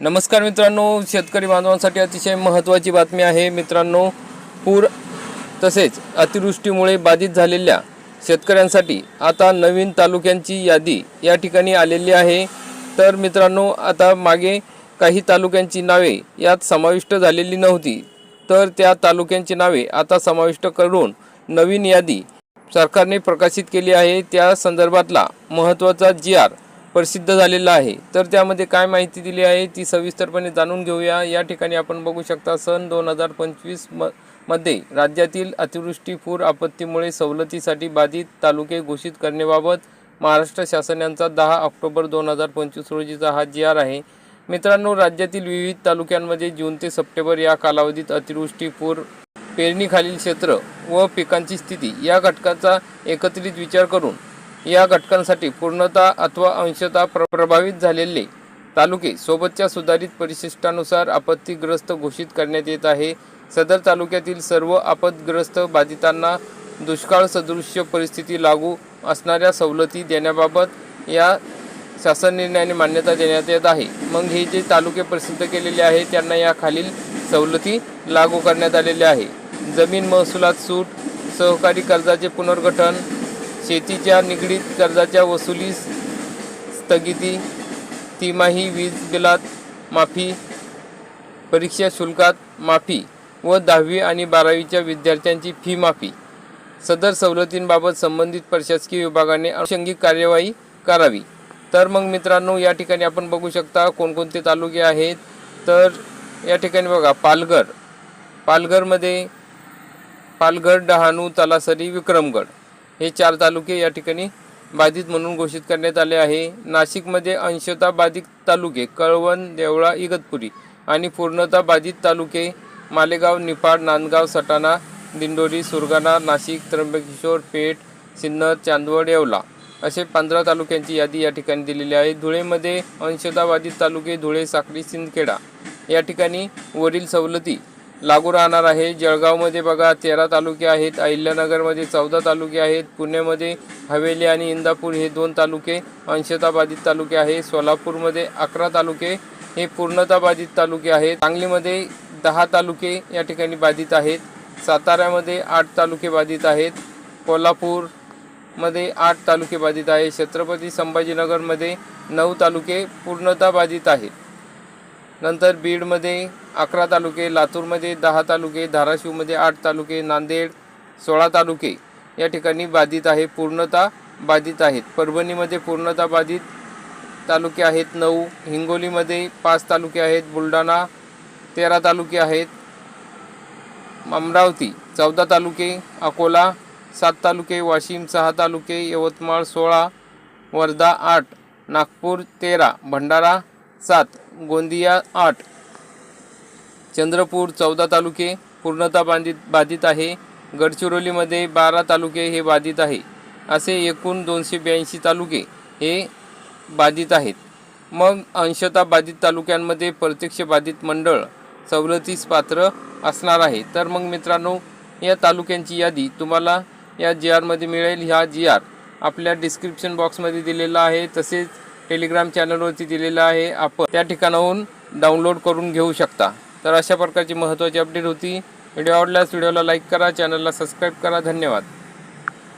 नमस्कार मित्रांनो शेतकरी बांधवांसाठी अतिशय महत्त्वाची बातमी आहे. मित्रांनो पूर तसेच अतिवृष्टीमुळे बाधित झालेल्या शेतकऱ्यांसाठी आता नवीन तालुक्यांची यादी या ठिकाणी आलेली आहे. तर मित्रांनो आता मागे काही तालुक्यांची नावे यात समाविष्ट झालेली नव्हती. तर त्या तालुक्यांची नावे आता समाविष्ट करून नवीन यादी सरकारने प्रकाशित केली आहे. त्या संदर्भातला महत्त्वाचा जी आर प्रसिद्ध झालेला आहे. तर त्यामध्ये काय माहिती दिली आहे ती सविस्तरपणे जाणून घेऊया. या ठिकाणी आपण बघू शकता सन दोन हजार पंचवीस म मध्ये राज्यातील अतिवृष्टी पूर आपत्तीमुळे सवलतीसाठी बाधित तालुके घोषित करण्याबाबत महाराष्ट्र शासनाचा दहा ऑक्टोबर दोन हजार पंचवीस रोजीचा हा जी आर आहे. मित्रांनो राज्यातील विविध तालुक्यांमध्ये जून ते सप्टेंबर या कालावधीत अतिवृष्टी पूर पेरणीखालील क्षेत्र व पिकांची स्थिती या घटकाचा एकत्रित विचार करून या घटकांसाठी पूर्णता अथवा अंशतः प्र प्रभावित झालेले तालुके सोबतच्या सुधारित परिशिष्टानुसार आपत्तीग्रस्त घोषित करण्यात येत आहे. सदर तालुक्यातील सर्व आपदग्रस्त बाधितांना दुष्काळ सदृश्य परिस्थिती लागू असणाऱ्या सवलती देण्याबाबत या शासन निर्णयाने मान्यता देण्यात येत आहे. मग हे जे तालुके प्रसिद्ध केलेले आहे त्यांना या खालील सवलती लागू करण्यात आलेल्या आहे जमीन महसुलात सूट सहकारी कर्जाचे पुनर्गठन शेतीच्या निगडीत कर्जाच्या वसुलीस स्थगिती तिमाही वीज बिलात माफी परीक्षा शुल्कात माफी व दहावी आणि बारावीच्या विद्यार्थ्यांची फी माफी. सदर सवलतींबाबत संबंधित प्रशासकीय विभागाने अनुषंगिक कार्यवाही करावी. तर मग मित्रांनो या ठिकाणी आपण बघू शकता कोणकोणते तालुके आहेत. तर या ठिकाणी बघा पालघर. पालघरमध्ये पालघर डहाणू तलासरी विक्रमगड. हे चार तालुके या ठिकाणी बाधित म्हणून घोषित करण्यात आले आहे. नाशिकमध्ये अंशता बाधित तालुके कळवण देवळा इगतपुरी आणि पूर्णता बाधित तालुके मालेगाव निफाड नांदगाव सटाणा दिंडोरी सुरगाणा नाशिक त्र्यंबकेश्वर पेठ सिन्नर चांदवड येवला असे पंधरा तालुक्यांची यादी या ठिकाणी दिलेली आहे. धुळेमध्ये अंशतः बाधित तालुके धुळे साखरी सिंदखेडा या ठिकाणी वरील सवलती लागू राहणार आहे. जळगावमध्ये बघा तेरा तालुके आहेत अहिल्यानगरमध्ये चौदा तालुके आहेत पुण्यामध्ये हवेली आणि इंदापूर हे दोन तालुके अंशताबाधित तालुके आहे. सोलापूरमध्ये अकरा तालुके हे पूर्णताबाधित तालुके आहेत. सांगलीमध्ये दहा तालुके या ठिकाणी बाधित आहेत. साताऱ्यामध्ये आठ तालुके बाधित आहेत. कोल्हापूरमध्ये आठ तालुके बाधित आहे छत्रपती संभाजीनगरमध्ये नऊ तालुके पूर्णता बाधित आहेत. नंतर बीडमध्ये अकरा तालुके लातूरमध्ये दहा तालुके धाराशिवमध्ये आठ तालुके नांदेड सोळा तालुके या ठिकाणी बाधित आहे. पूर्णता बाधित आहेत. परभणीमध्ये पूर्णता बाधित तालुके आहेत नऊ हिंगोलीमध्ये पाच तालुके आहेत बुलढाणा तेरा तालुके आहेत अमरावती चौदा तालुके अकोला सात तालुके वाशिम सहा तालुके यवतमाळ सोळा वर्धा आठ नागपूर तेरा भंडारा सात गोंदिया आठ. चंद्रपूर चौदा तालुके पूर्णतः बाधित बाधित आहे. गडचिरोलीमध्ये बारा तालुके हे बाधित आहे. असे एकूण दोनशे ब्याऐंशी तालुके हे बाधित आहेत. मग अंशतः बाधित तालुक्यांमध्ये प्रत्यक्ष बाधित मंडळ सवलतीस पात्र असणार आहे. तर मग मित्रांनो या तालुक्यांची यादी तुम्हाला या जी आरमध्ये मिळेल. ह्या जी आर आपल्या डिस्क्रिप्शन बॉक्समध्ये दिलेला आहे. तसेच टेलिग्राम चॅनलवरती दिलेला आहे. आपण त्या ठिकाणाहून डाउनलोड करून घेऊ शकता. तर अशा प्रकारची महत्त्वाची अपडेट होती. व्हिडिओ आवडल्यास व्हिडिओला लाईक करा चॅनलला सबस्क्राईब करा. धन्यवाद.